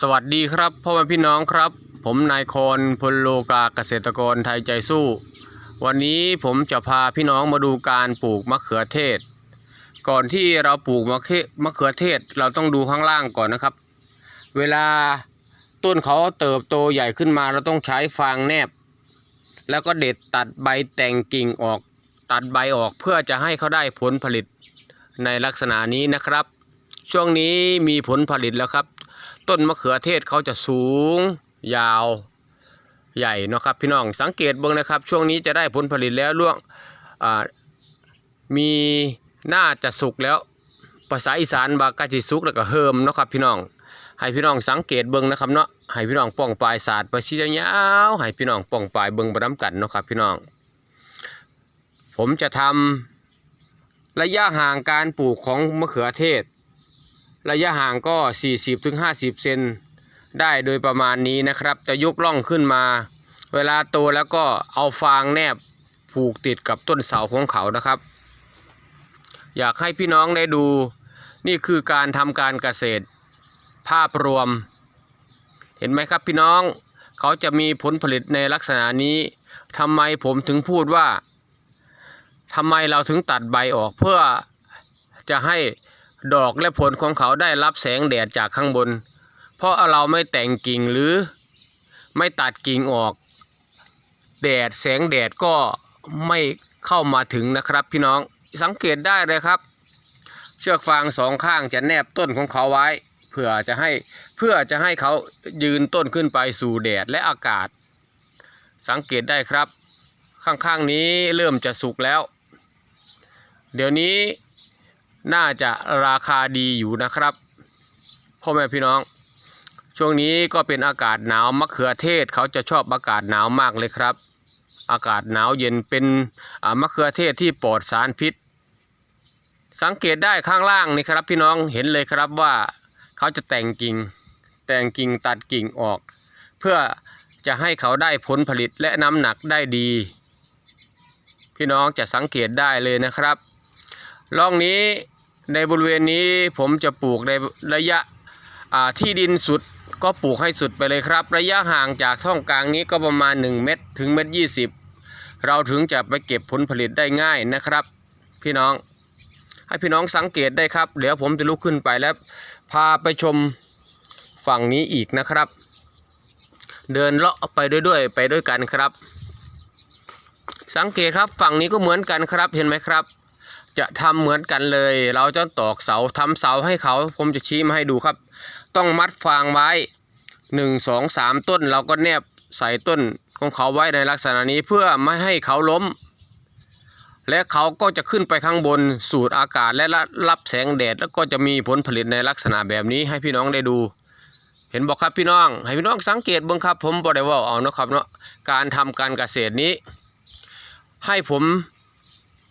สวัสดีครับพ่อแม่พี่น้องครับ ผมนายคอนพลโลกาเกษตรกรไทยใจสู้ วันนี้ผมจะพาพี่น้องมาดูการปลูกมะเขือเทศ ก่อนที่เราปลูกมะเขือมะเขือเทศเราต้องดูข้างล่างก่อนนะครับ เวลาต้นเขาเติบโตใหญ่ขึ้นมาเราต้องใช้ฟางแนบ แล้วก็เด็ดตัดใบแต่งกิ่งออก ตัดใบออกเพื่อจะให้เขาได้ผลผลิตในลักษณะนี้นะครับ ช่วงนี้มีผลผลิตแล้วครับ ต้นมะเขือเทศเขาจะสูง ยาวใหญ่เนาะครับพี่น้องสังเกตเบิ่งนะครับ ช่วงนี้จะได้ผลผลิตแล้วล่วงมีน่าจะสุกแล้ว ภาษาอีสานบากาจิสุกแล้วก็เฮิมเนาะครับพี่น้อง ให้พี่น้องสังเกตเบิ่งนะครับเนาะให้พี่น้องป้องปลายศาสตร์ไปชี้ยาวๆให้พี่น้องป้องปลายเบิ่งประน้ำกันเนาะครับพี่น้อง ผมจะทำระยะห่างการปลูกของมะเขือเทศ ระยะห่างก็ 40-50 เซนได้โดยประมาณนี้นะครับ จะยกล่องขึ้นมา เวลาโตแล้วก็เอาฟางแนบผูกติดกับต้นเสาของเขานะครับ อยากให้พี่น้องได้ดู นี่คือการทำการเกษตร ภาพรวม เห็นไหมครับพี่น้อง เขาจะมีผลผลิตในลักษณะนี้ทำไมผมถึงพูดว่าทำไมเราถึงตัดใบออกเพื่อจะให้ ดอกและผลของเขาได้รับแสงแดดจากข้างบน เพราะเราไม่แต่งกิ่งหรือไม่ตัดกิ่งออก แดดแสงแดดก็ไม่เข้ามาถึงนะครับพี่น้องสังเกตได้เลยครับ เชือกฟางสองข้างจะแนบต้นของเขาไว้ เพื่อจะให้เพื่อจะให้เขายืนต้นขึ้นไปสู่แดดและอากาศ สังเกตได้ครับ ข้างๆนี้เริ่มจะสุกแล้ว เดี๋ยวนี้ น่าจะราคาดีอยู่นะครับพ่อแม่พี่น้อง ช่วงนี้ก็เป็นอากาศหนาวมะเขือเทศเขาจะชอบอากาศหนาวมากเลยครับ อากาศหนาวเย็นเป็นมะเขือเทศที่ปลอดสารพิษ สังเกตได้ข้างล่างนี่ครับพี่น้องเห็นเลยครับว่าเขาจะแต่งกิ่ง แต่งกิ่งตัดกิ่งออก เพื่อจะให้เขาได้ผลผลิตและน้ำหนักได้ดี พี่น้องจะสังเกตได้เลยนะครับ ร่องนี้ในบริเวณนี้ผมจะปลูกในระยะที่ดินสุดก็ปลูกให้สุดไปเลยครับ ระยะห่างจากช่องกลางนี้ก็ประมาณ 1 เมตรถึงเมตรยีเราถึงจะไปเก็บผลผลิตได้ง่ายนะครับ พี่น้องให้พี่น้องสังเกตได้ครับ เดี๋ยวผมจะลุกขึ้นไปแล้ว พาไปชมฝั่งนี้อีกนะครับ เดินเลาะไปด้วยด้วยไปด้วยกันครับ สังเกตครับฝั่งนี้ก็เหมือนกันครับเห็นไหมครับ จะทำเหมือนกันเลย เราจะตอกเสาทำเสาให้เขา ผมจะชี้มาให้ดูครับ ต้องมัดฟางไว้หนึ่งสองสามต้น เราก็แนบใส่ต้นของเขาไว้ในลักษณะนี้เพื่อไม่ให้เขาล้ม และเขาก็จะขึ้นไปข้างบนสูดอากาศและรับแสงแดด แล้วก็จะมีผลผลิตในลักษณะแบบนี้ให้พี่น้องได้ดู เห็นบอกครับพี่น้อง ให้พี่น้องสังเกตบ้างครับ ผมบอกได้ว่าเอานะครับเนาะการทำการเกษตรนี้ ให้ผม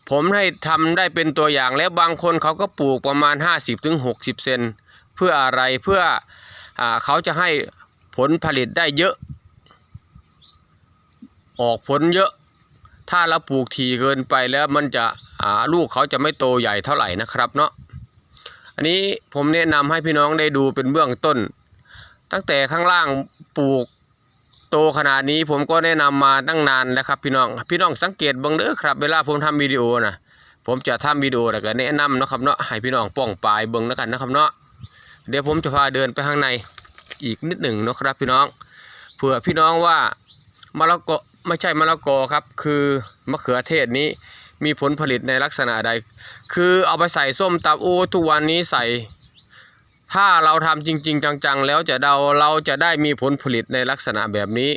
ผมให้ทำได้เป็นตัวอย่างแล้วบางคนเขาก็ปลูกประมาณ 50-60 เซนเพื่ออะไรเพื่ออเขาจะให้ผลผลิตได้เยอะ ออกผลเยอะ ถ้าเราปลูกทีเกินไปแล้วมันจะลูกเขาจะไม่โตใหญ่เท่าไหร่นะครับเนาะอันนี้ผมแนะนำให้พี่น้องได้ดูเป็นเบื้องต้น ตั้งแต่ข้างล่างปลูก โตขนาดนี้ผมก็แนะนำมาตั้งนานแล้วครับ พี่น้อง พี่น้องสังเกตเบังเด้อครับ เวลาผมทำวิดีโอนะผมจะทำวิดีโอแล้วก็แนะนำนะครับเนาะให้พี่น้องป้องปลายเบิ่งแล้วกันนะครับเนาะเดี๋ยวผมจะพาเดินไปข้างในอีกนิดหนึ่งเนาะครับพี่น้องเผื่อพี่น้องว่ามะละกอไม่ใช่มะละกอครับ คือมะเขือเทศนี้มีผลผลิตในลักษณะใด คือเอาไปใส่ส้มตำโอ้ทุกวันนี้ใส่ ถ้าเราทำจริง ๆ จังๆ แล้วจะเราเราจะได้มีผลผลิตในลักษณะแบบนี้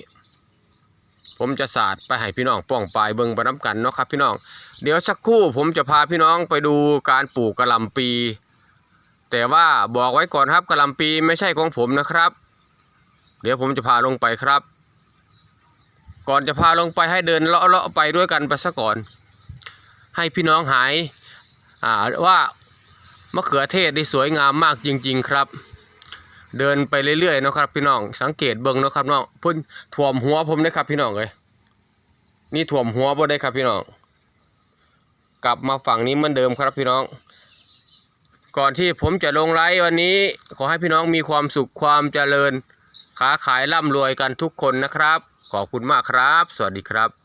ผมจะสาดไปให้พี่น้องป้องปลายเบิงไปน้ำกันเนาะครับพี่น้อง เดี๋ยวสักครู่ผมจะพาพี่น้องไปดูการปลูกกระลำปี แต่ว่าบอกไว้ก่อนครับกระลำปีไม่ใช่ของผมนะครับ เดี๋ยวผมจะพาลงไปครับ ก่อนจะพาลงไปให้เดินเลาะๆไปด้วยกันไปซะก่อน ให้พี่น้องหายอ่าว่า มะเขือเทศนี่สวยงามมากจริง ๆ ครับ เดินไปเรื่อยๆนะครับพี่น้อง สังเกตเบิ่งนะครับน้องพุ่นถ่วมหัวผมได้ครับพี่น้องเลยนี่ถ่วมหัวบ่ได้ครับพี่น้อง กลับมาฝั่งนี้เหมือนเดิมครับพี่น้อง ก่อนที่ผมจะลงไลฟ์วันนี้ ขอให้พี่น้องมีความสุขความเจริญค้าขายร่ำรวยกันทุกคนนะครับ ขอบคุณมากครับ สวัสดีครับ